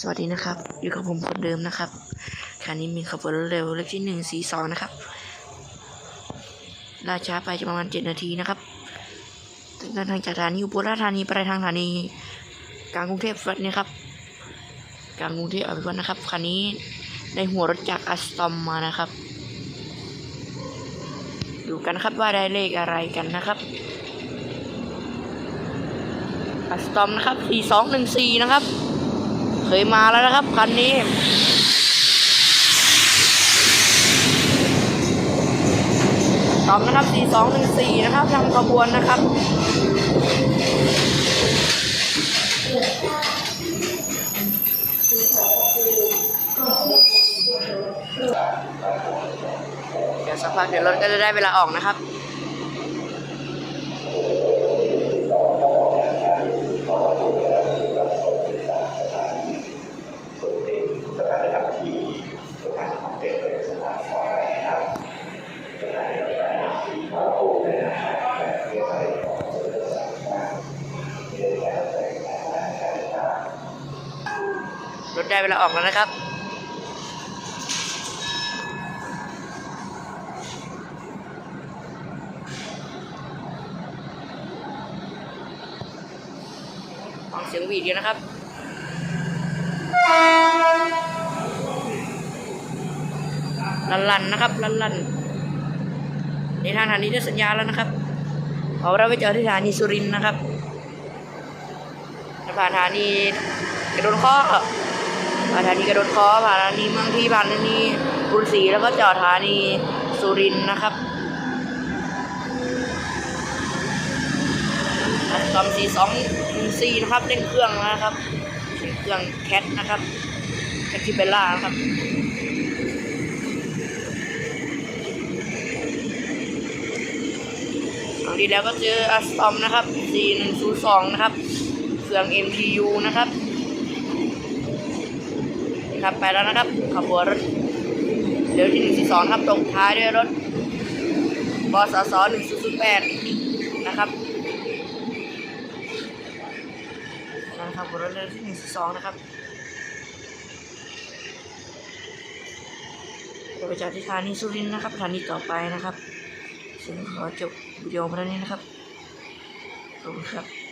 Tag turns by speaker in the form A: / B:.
A: สวัสดีนะครับ อยู่กับผมคนเดิมนะครับคันนี้มีขบวนรถเร็วเลขที่หนึ่งสี่สองนะครับล่าช้าไปจะประมาณเจ็ดนาทีนะครับเดินทางจากสถานีอุบลราชธานีไปทางสถานีกลางกรุงเทพเนี่ยครับกลางกรุงเทพอภิวัฒน์นะครับคันนี้ได้หัวรถจากอัสตอมมานะครับ ดูกันครับว่าได้เลขอะไรกันนะครับอัสตอมนะครับสี่สองหนึ่งสี่นะครับ เคยมาแล้วนะครับคันนี้ตอบนะครับ 4214 นะครับทางขบวนนะครับเดี๋ยวสักพักเดี๋ยวรถก็จะได้เวลาออกนะครับ รถได้เวลาออกแล้วนะครับฟังเสียงหวีดเดียวนะครับลันลันนะครับลันลันในทางสถานีได้สัญญาแล้วนะครับเอาเราไปเจอที่สถานีสุรินทร์นะครับผ่านสถานีกระโดนข้อ ผ่านสถานีกระโดนข้อผ่านสถานีเมืองที่ผ่านสถานีบุรีศรีแล้วก็จอดสถานีสุรินนะครับอัสตอมสี่สองสี่นะครับเร่งเครื่องนะครับเร่งเครื่องแคทนะครับแคททิเบลล่านะครับครั้งที่แล้วก็เจออัสตอมนะครับ 4102 นะครับ เครื่อง MTU นะครับ ครับ ไปแล้วนะครับขบวนรถเดี๋ยวที่142ครับตกท้ายด้วยรถบสส1008นะครับนั่นครับขบวนรถเร็วที่142นะครับจะไปจอดที่สถานีสุรินทร์นะครับสถานีต่อไปนะครับซึ่งขอจบวิดีโอเพียงเท่านี้นะครับขอบคุณครับ